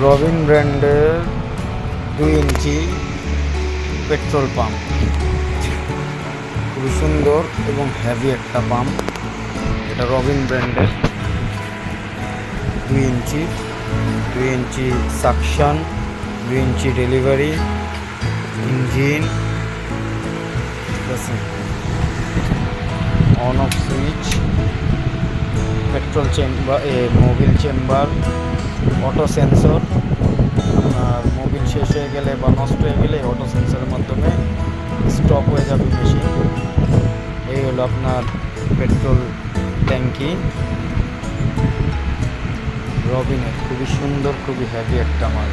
রবিন ব্র্যান্ডের দুই ইঞ্চি petrol pump. খুবই সুন্দর এবং হেভি একটা পাম্প। এটা রবিন ব্র্যান্ডের দুই ইঞ্চি। দুই ইঞ্চি সাকশন দুই inch delivery engine on off switch petrol chamber Mobil chamber auto sensor আপনার মোবিল শেষ হয়ে গেলে বা নষ্ট হয়ে গেলে অটো সেন্সরের মাধ্যমে স্টপ হয়ে যাবে মেশিন এই হলো আপনার পেট্রোল ট্যাঙ্কি রবিনের খুবই সুন্দর, খুবই হ্যাভি একটা মাল।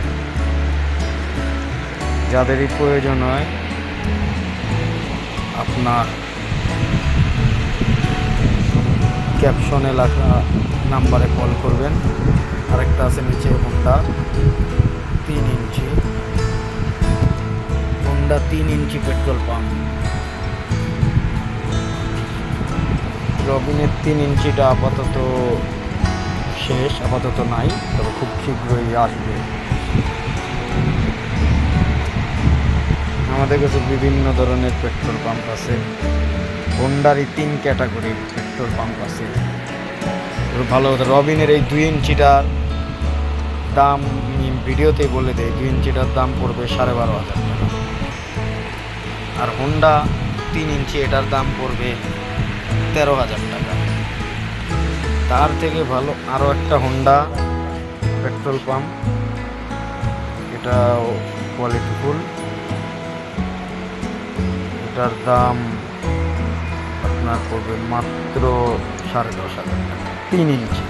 যাদেরই প্রয়োজন হয়, আপনার ক্যাপশনে লেখা নাম্বারে কল করবেন। আরেকটা আছে নিচে হোন্ডা তিন ইঞ্চি। হোন্ডা তিন ইঞ্চি পেট্রোল পাম্প। রবিনের তিন ইঞ্চিটা আপাতত শেষ, আপাতত নাই, তবে খুব শীঘ্রই আসবে। আমাদের কাছে বিভিন্ন ধরনের পেট্রোল পাম্প আছে। হোন্ডারই তিন ক্যাটাগরির পেট্রোল পাম্প আছে। ভালো কথা। রবিনের এই দুই ইঞ্চিটার দাম ভিডিওতে বলে দেয়, দুই ইঞ্চিটার দাম পড়বে সাড়ে বারো হাজার আর হোন্ডা তিন ইঞ্চি, এটার দাম পড়বে তেরো হাজার টাকা। তার থেকে ভালো আরও একটা হোন্ডা পেট্রোল পাম্প। এটাও কোয়ালিটিফুল এটার দাম আপনার পড়বে মাত্র সাড়ে দশ হাজার টাকা। তিন ইঞ্চি